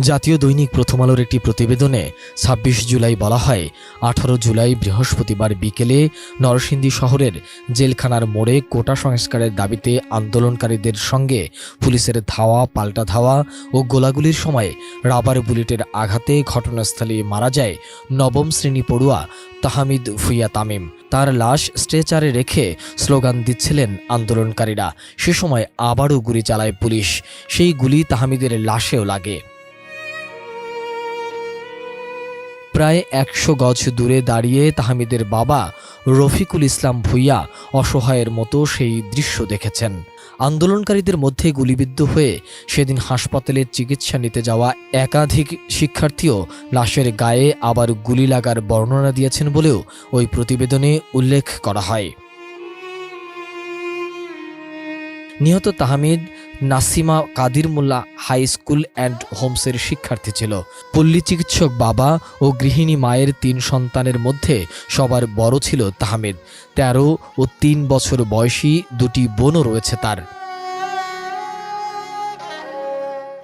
জাতীয় দৈনিক প্রথম আলোর একটি প্রতিবেদনে ছাব্বিশ জুলাই বলা হয়, আঠারো জুলাই বৃহস্পতিবার বিকেলে নরসিংদী শহরের জেলখানার মোড়ে কোটা সংস্কারের দাবিতে আন্দোলনকারীদের সঙ্গে পুলিশের ধাওয়া, পাল্টা ধাওয়া ও গোলাগুলির সময় রাবার বুলেটের আঘাতে ঘটনাস্থলে মারা যায় নবম শ্রেণি পড়ুয়া তাহামিদ ফুইয়া তামিম। তার লাশ স্ট্রেচারে রেখে স্লোগান দিচ্ছিলেন আন্দোলনকারীরা। সে সময় আবারও গুলি চালায় পুলিশ। সেই গুলি তাহামিদের লাশেও লাগে। প্রায় একশো গজ দূরে দাঁড়িয়ে তাহমিদের বাবা রফিকুল ইসলাম ভুইয়া অসহায়ের মতো সেই দৃশ্য দেখেছেন। আন্দোলনকারীদের মধ্যে গুলিবিদ্ধ হয়ে সেদিন হাসপাতালে চিকিৎসা নিতে যাওয়া একাধিক শিক্ষার্থীও লাশের গায়ে আবার গুলি লাগার বর্ণনা দিয়েছেন বলেও ওই প্রতিবেদনে উল্লেখ করা হয়। নিহত Tahmid Nasima Kadir Molla high school and হোমসের শিক্ষার্থী ছিল। পল্লী চিকিৎসক বাবা ও গৃহিণী মায়ের তিন সন্তানের মধ্যে সবার বড় ছিল তাহমিদ। তেরো ও তিন বছর বয়সী দুটি বোনও রয়েছে তার।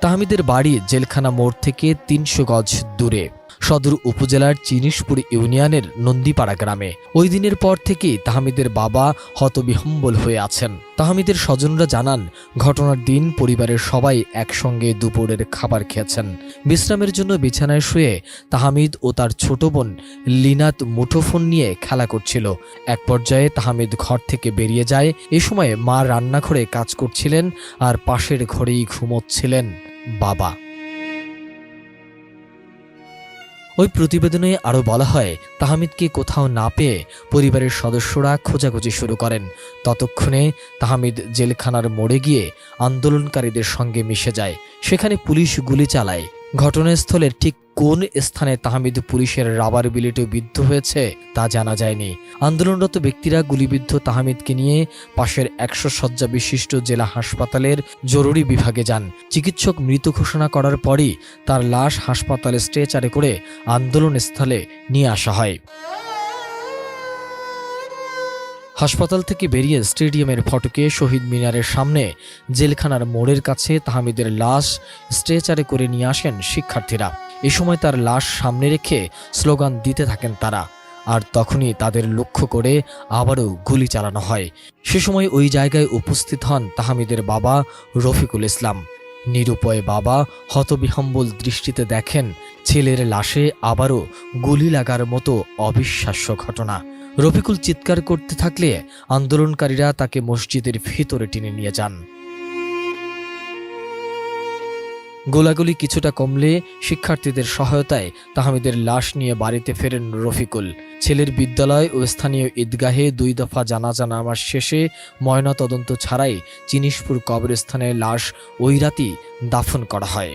তাহমিদের বাড়ি জেলখানা মোড় থেকে তিনশো গজ দূরে। সদর উপজেলার চিনিশপুর ইউনিয়নের নন্দীপাড়া গ্রামে। ওই দিনের পর থেকেই তাহমিদের বাবা হতবিহম্বল হয়ে আছেন। তাহমিদের স্বজনরা জানান, ঘটনার দিন পরিবারের সবাই একসঙ্গে দুপুরের খাবার খেয়েছেন। বিশ্রামের জন্য বিছানায় শুয়ে তাহমিদ ও তার ছোট বোন লিনাত মুঠোফোন নিয়ে খেলা করছিল। এক পর্যায়ে তাহমিদ ঘর থেকে বেরিয়ে যায়। এ সময় মা রান্নাঘরে কাজ করছিলেন আর পাশের ঘরেই ঘুমোচ্ছিলেন বাবা। ওই প্রতিবেদনে আরও বলা হয়, তাহমিদকে কোথাও না পেয়ে পরিবারের সদস্যরা খোঁজাখুঁজি শুরু করেন। ততক্ষণে তাহমিদ জেলখানার মোড়ে গিয়ে আন্দোলনকারীদের সঙ্গে মিশে যায়। সেখানে পুলিশ গুলি চালায়। ঘটনাস্থলের ঠিক কোন স্থানে তাহমিদ পুলিশের রাবার বিলেটে বিদ্ধ হয়েছে তা জানা যায়নি। আন্দোলনরত ব্যক্তিরা গুলিবিদ্ধ তাহমিদকে নিয়ে পাশের একশো শয্যা বিশিষ্ট জেলা হাসপাতালের জরুরি বিভাগে যান। চিকিৎসক মৃত ঘোষণা করার পরই তার লাশ হাসপাতালে স্ট্রেচারে করে আন্দোলনস্থলে নিয়ে আসা হয়। হাসপাতাল থেকে বেরিয়ে স্টেডিয়ামের ফটকে শহীদ মিনারের সামনে জেলখানার মোড়ের কাছে তাহমিদের লাশ স্ট্রেচারে করে নিয়ে আসেন শিক্ষার্থীরা। এ সময় তার লাশ সামনে রেখে স্লোগান দিতে থাকেন তারা। আর তখনই তাদের লক্ষ্য করে আবারও গুলি চালানো হয়। সে সময় ওই জায়গায় উপস্থিত হন তাহমিদের বাবা রফিকুল ইসলাম। নিরুপয় বাবা হতবিহম্বল দৃষ্টিতে দেখেন ছেলের লাশে আবারও গুলি লাগার মতো অবিশ্বাস্য ঘটনা। রফিকুল চিৎকার করতে থাকলে আন্দোলনকারীরা তাকে মসজিদের ভিতরে টেনে নিয়ে যান। গোলাগুলি কিছুটা কমলে শিক্ষার্থীদের সহায়তায় তাহমিদের লাশ নিয়ে বাড়িতে ফেরেন রফিকুল। ছেলের বিদ্যালয় ও স্থানীয় ঈদগাহে দুই দফা জানাজা নামার শেষে ময়নাতদন্ত ছাড়াই চিনিশপুর কবরস্থানে লাশ ওই রাতই দাফন করা হয়।